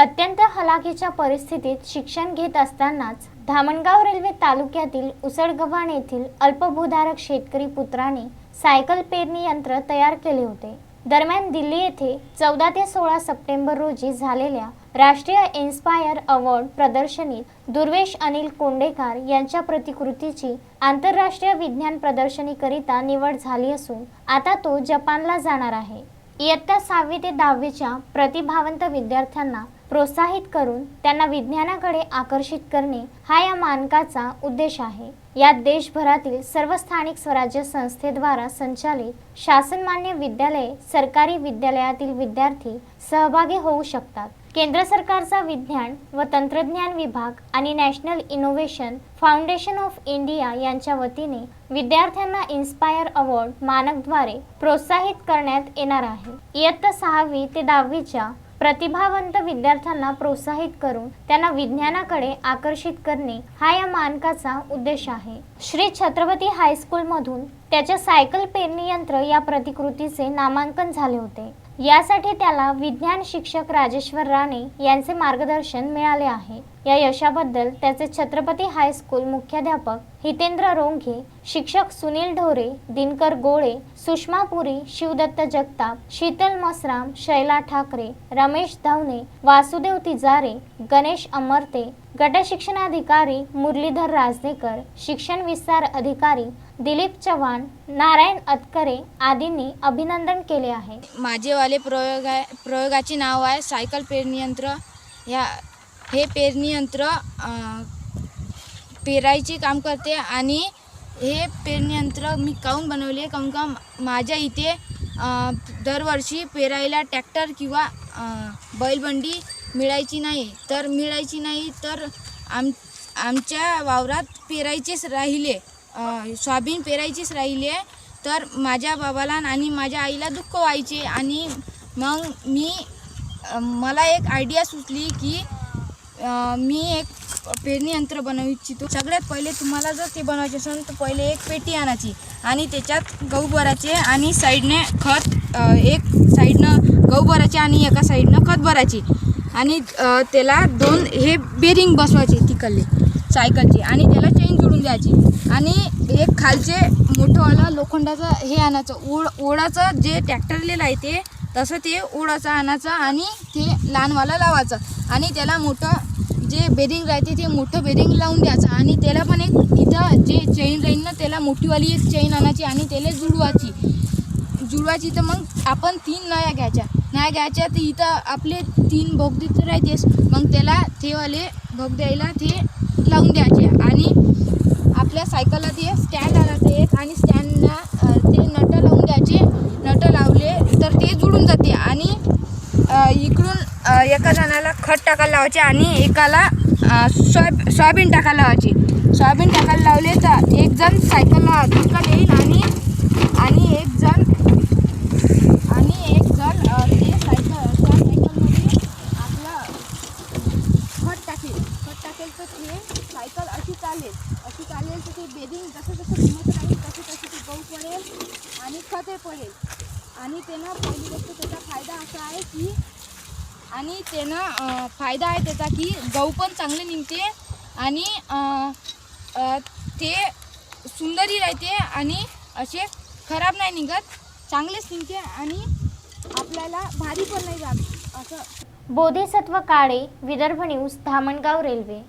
अत्यंत हलाखीच्या परिस्थितीत शिक्षण घेत असतानाच धामणगाव रेल्वे तालुक्यातील उसळगव्हाण येथील अल्पभूधारक शेतकरी पुत्राने सायकल पेरणी यंत्र तयार केले होते. दरम्यान दिल्ली येथे चौदा ते सोळा सप्टेंबर रोजी झालेल्या राष्ट्रीय इन्स्पायर अवॉर्ड प्रदर्शनीत दुर्वेश अनिल कोंडेकार यांच्या प्रतिकृतीची आंतरराष्ट्रीय विज्ञान प्रदर्शनीकरिता निवड झाली असून आता तो जपानला जाणार आहे. इयत्ता सहावी ते दहावीच्या प्रतिभावंत विद्यार्थ्यांना प्रोत्साहित करून त्यांना विज्ञानाकडे आकर्षित करणे हा या मानकाचा उद्देश आहे. यात देशभरातील सर्व स्थानिक स्वराज्य संस्थेद्वारा संचालित शासनमान्य विद्यालये सरकारी विद्यालयातील विद्यार्थी सहभागी होऊ शकतात. केंद्र सरकारचा विज्ञान व तंत्रज्ञान विभाग आणि national innovation foundation of India यांच्या वतीने विद्यार्थ्यांना इन्स्पायर अवॉर्ड मानकद्वारे प्रोत्साहित करण्यात येणार आहे. इयत्ता सहावी ते दहावीच्या प्रतिभावंत विद्यार्थ्यांना प्रोत्साहित करून त्यांना विज्ञानाकडे आकर्षित करणे हा या मानकाचा उद्देश आहे. श्री छत्रपती हायस्कूलमधून त्याच्या सायकल पेरणी यंत्र या प्रतिकृतीचे नामांकन झाले होते. यासाठी त्याला विज्ञान शिक्षक राजेश्वर राणे यांचे मार्गदर्शन मिळाले आहे. या यशाबद्दल त्याचे छत्रपती हायस्कूल मुख्याध्यापक हितेंद्र रोंघे शिक्षक सुनील ढोरे दिनकर गोळे सुषमा पुरी शिवदत्त जगताप शीतल मसराम शैला ठाकरे रमेश धवने वासुदेव तिजारे गणेश अमरते गटशिक्षणाधिकारी मुरलीधर राजनेकर शिक्षण विस्तार अधिकारी दिलीप चव्हाण नारायण अतकरे आदींनी अभिनंदन केले आहे. माझेवाले प्रयोग आहे प्रयोगाचे नाव आहे सायकल पेरणी यंत्र. या हे पेरणी यंत्र पेरायचे काम करते आणि हे पेरणीयंत्र मी काऊन बनवले? काऊन का माझ्या इथे दरवर्षी पेरायला टॅक्टर किंवा बैलबंडी मिळायची नाही. तर मिळायची नाही तर आम आमच्या वावरात पेरायचेच राहिले. सोयाबीन पेरायचेच राहिले. तर माझ्या बाबाला आणि माझ्या आईला दुःख व्हायचे आणि मग मी मला एक आयडिया सुचली की मी एक पेरणी यंत्र बनवू इच्छितो. सगळ्यात पहिले तुम्हाला जर ते बनवायचे असेल तर पहिले एक पेटी आणायची आणि त्याच्यात गहू भरायचे आणि साईडने खत एक साईडनं गहू भरायचे आणि एका साईडनं खत भरायची. आणि त्याला दोन हे बेरिंग बसवायचे तिकडले सायकलचे. आणि त्याला चेन जोडून द्यायची. आणि एक खालचे मोठंवालं लोखंडाचं हे आणायचं. ओढ ओढाचं जे ट्रॅक्टरलेलं आहे ते तसं ते ओढाचं आणायचं आणि ते लहानवाला लावायचं. आणि त्याला मोठं जे बेरिंग राहते ते मोठं बेरिंग लावून द्यायचं. आणि त्याला पण एक तिथं जे चेन राहील ना त्याला मोठीवाली एक चेन आणायची आणि त्याला जुडवायची जुळवायची तर मग आपण तीन नळ्या घ्यायच्या. नळ्या घ्यायच्या तर इथं आपले तीन भोगदे तर राहतेच. मग त्याला तेवाले भोग द्यायला ते लावून द्यायचे. आणि आपल्या सायकलला ते स्टँड आणायचं एक आणि स्टँडला अ, ते नट लावून द्यायचे नट लावले तर ते जुळून जाते आणि अ, इकडून अ, एका जणाला खत टाकायला लावायचे आणि एकाला सोयाब सोयाबीन टाकायला लावायची. सोयाबीन टाकायला लावले तर एक जण सायकलला धक्का येईल आणि आणि एक जण आणि एक जण ते सायकल त्या सायकलमध्ये आपलं खत टाकेल. खत टाकेल तर ते सायकल अशी चालेल. अशी चालेल तर ते बेरिंग जसं जसं घुमत राहील तसं तसं ते गहू पडेल आणि खते पडेल. आणि त्यांना पहिली गोष्ट त्याचा फायदा असा आहे की आणि त्यानं फायदा आहे त्याचा की गहू पण चांगले निघते आणि ते सुंदरही राहते आणि असे खराब नाही निघत चांगलेच निघते आणि आपल्याला भारी पण नाही जात असं. Bodhisatva Kale Vidarbha news Dhamangaon railway.